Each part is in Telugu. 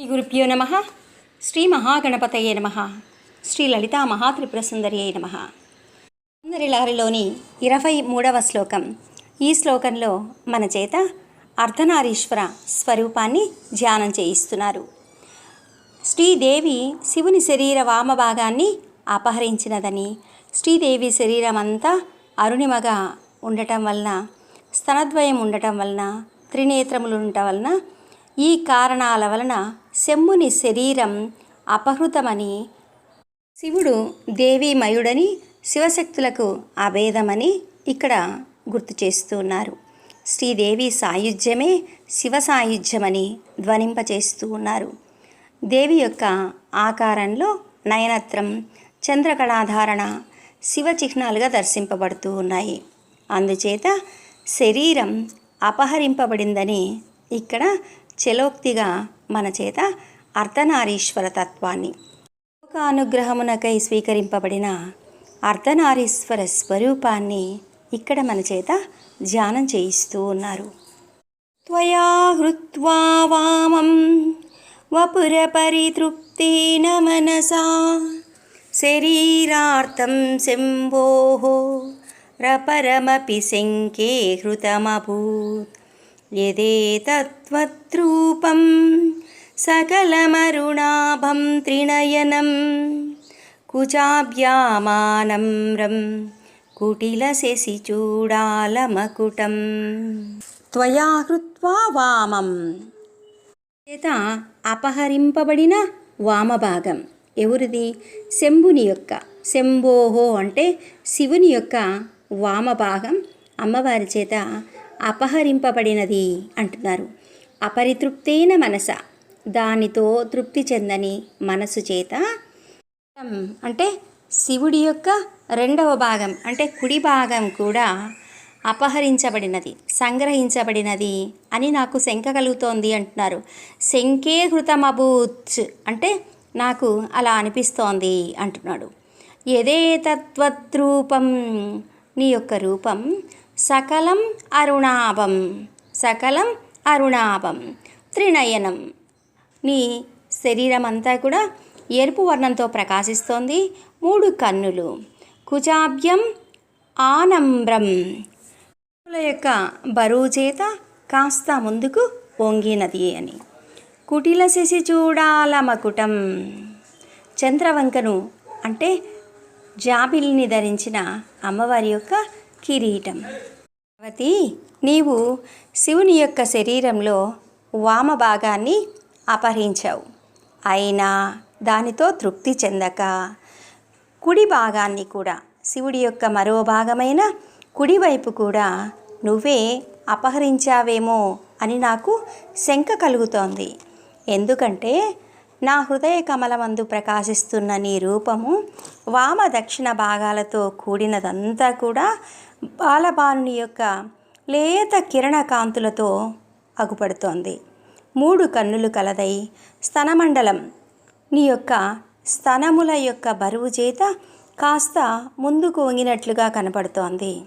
శ్రీ గురుభ్యో నమ. శ్రీ మహాగణపతయే నమ. శ్రీ లలితా మహాత్రిపురసుందరియే నమ. సుందరిలారిలోని ఇరవై మూడవ శ్లోకం. ఈ శ్లోకంలో మన చేత అర్ధనారీశ్వర స్వరూపాన్ని ధ్యానం చేయిస్తున్నారు. శ్రీదేవి శివుని శరీర వామభాగాన్ని అపహరించినదని శ్రీదేవి శరీరం అంతా అరుణిమగా ఉండటం వలన స్తనద్వయం ఉండటం వలన త్రినేత్రములు ఉండటం వలన ఈ కారణాల వలన శంభుని శరీరం అపహృతమని. శివుడు దేవీమయుడని శివశక్తులకు అభేదమని ఇక్కడ గుర్తు చేస్తూ ఉన్నారు శ్రీదేవి సాయుధ్యమే శివ సాయుధ్యమని ధ్వనింపచేస్తూ ఉన్నారు. దేవి యొక్క ఆకారంలో నయనత్రం చంద్రకళాధారణ శివ చిహ్నాలుగా దర్శింపబడుతూ ఉన్నాయి. అందుచేత శరీరం అపహరింపబడిందని ఇక్కడ చలోక్తిగా మన చేత అర్ధనారీశ్వర తత్వాన్ని ఒక అనుగ్రహమునకై స్వీకరింపబడిన అర్ధనారీశ్వర స్వరూపాన్ని ఇక్కడ మన చేత ధ్యానం చేయిస్తూ ఉన్నారు. త్వయా హృత్వా వామం వపుర వపురపరితృప్తేన మనసా శరీరార్థం శంభో రపరమపి శంకే హృతమభూత్. యదేతత్వద్రూపం సకలమరుణాభం త్రినయనం కుచాభ్యామానమ్రం కుటిలశశి చూడాలమకుటం త్వయా హృత్వా వామం చేత అపహరింపబడిన వామభాగం ఎవరిది? శంభుని యొక్క. శంభోహో అంటే శివుని యొక్క వామభాగం అమ్మవారి చేత అపహరింపబడినది అంటున్నారు. అపరితృప్తైన మనస. దానితో తృప్తి చెందని మనసు చేత అంటే శివుడి యొక్క రెండవ భాగం అంటే కుడి భాగం కూడా అపహరించబడినది సంగ్రహించబడినది అని నాకు శంక కలుగుతోంది అంటున్నారు. శంకే హృతమభూత్. అంటే నాకు అలా అనిపిస్తోంది అంటున్నాడు. ఎదే రూపం నీ యొక్క రూపం సకలం అరుణాభం సకలం అరుణాభం త్రినయనం. నీ శరీరం అంతా కూడా ఎరుపు వర్ణంతో ప్రకాశిస్తోంది. మూడు కన్నులు. కుజాభ్యం ఆనంబ్రం. కన్నుల యొక్క బరువు చేత కాస్త ముందుకు పొంగినది అని. కుటిల శశి చూడాలమకుటం చంద్రవంకను అంటే జాబిల్ని ధరించిన అమ్మవారి యొక్క కిరీటం. పార్వతి నీవు శివుని యొక్క శరీరంలో వామ భాగాన్ని అపహరించావు. అయినా దానితో తృప్తి చెందక కుడి భాగాన్ని కూడా శివుడి యొక్క మరో భాగమైన కుడివైపు కూడా నువ్వే అపహరించావేమో అని నాకు శంక కలుగుతోంది. ఎందుకంటే నా హృదయ కమలమందు ప్రకాశిస్తున్న నీ రూపము వామ దక్షిణ భాగాలతో కూడినదంతా కూడా బాలబాలుని యొక్క లేత కిరణ కాంతులతో అగుపడుతోంది. మూడు కన్నులు కలదై స్తనమండలం. నీ యొక్క స్తనముల యొక్క బరువు చేత కాస్త ముందుకు వంగినట్లుగా కనపడుతోంది.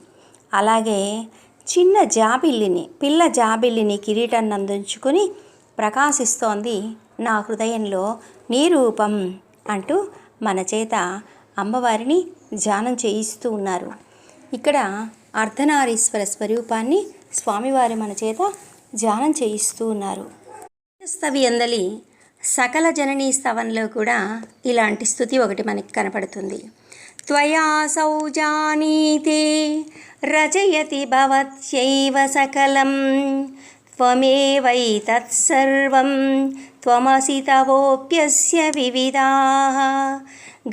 అలాగే చిన్న జాబిల్లిని పిల్ల జాబిల్లిని కిరీటం అందించుకొని ప్రకాశిస్తోంది నా హృదయంలో నీ రూపం అంటూ మన చేత అమ్మవారిని ధ్యానం చేయిస్తూ ఉన్నారు. ఇక్కడ అర్ధనారీశ్వర స్వరూపాన్ని స్వామివారి మన చేత ధ్యానం చేయిస్తూ ఉన్నారు. స్థవి అందలి సకల జననీ స్తవంలో కూడా ఇలాంటి స్థుతి ఒకటి మనకి కనపడుతుంది. త్వయా సౌజానీతే రచయతి భవత్యైవ సకలం. త్వమేవై తత్సర్వం త్వమసి తవోప్యస్య వివిధా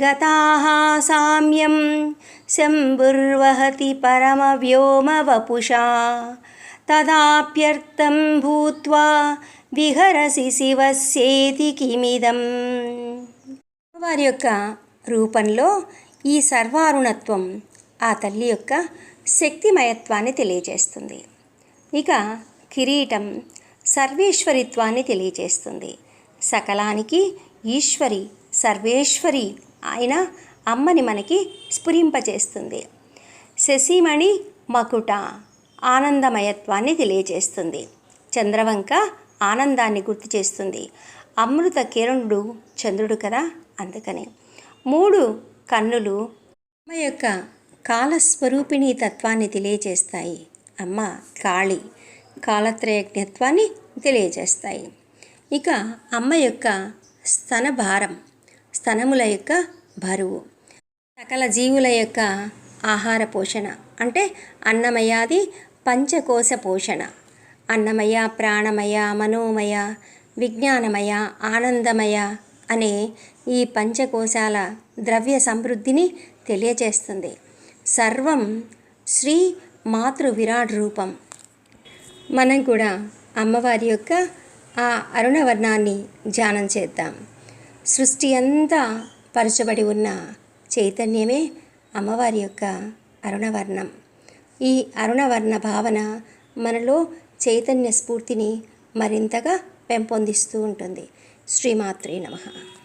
గతాః సామ్యం శంభుర్వహతి పరమవ్యోమవపుషా తదాప్యర్థం భూత్వా విహరసి శివస్యేతి కిమిదం వారి యొక్క రూపంలో ఈ సర్వారుణత్వం ఆ తల్లి యొక్క శక్తిమయత్వాన్ని తెలియజేస్తుంది. ఇక కిరీటం సర్వేశ్వరిత్వాన్ని తెలియజేస్తుంది. సకలానికి ఈశ్వరి సర్వేశ్వరి ఆయన అమ్మని మనకి స్ఫురింపచేస్తుంది శశిమణి మకుట ఆనందమయత్వాన్ని తెలియజేస్తుంది. చంద్రవంక ఆనందాన్ని గుర్తు చేస్తుంది. అమృత కిరణుడు చంద్రుడు కదా అందుకని. మూడు కన్నులు అమ్మ యొక్క కాలస్వరూపిణి తత్వాన్ని తెలియజేస్తాయి. అమ్మ కాళి కాలత్రయజ్ఞత్వాన్ని తెలియజేస్తాయి. ఇక అమ్మ యొక్క స్తన భారం స్తనముల యొక్క బరువు సకల జీవుల యొక్క ఆహార పోషణ అంటే అన్నమయాది పంచకోశ పోషణ అన్నమయ ప్రాణమయ మనోమయ విజ్ఞానమయ ఆనందమయ అనే ఈ పంచకోశాల ద్రవ్య సమృద్ధిని తెలియజేస్తుంది. సర్వం శ్రీ మాతృ విరాట్ రూపం. మనం కూడా అమ్మవారి యొక్క ఆ అరుణవర్ణాన్ని ధ్యానం చేద్దాం. సృష్టి అంతా పరచబడి ఉన్న చైతన్యమే అమ్మవారి యొక్క అరుణవర్ణం. ఈ అరుణవర్ణ భావన మనలో చైతన్య స్ఫూర్తిని మరింతగా పెంపొందిస్తూ ఉంటుంది. శ్రీమాత్రే నమః.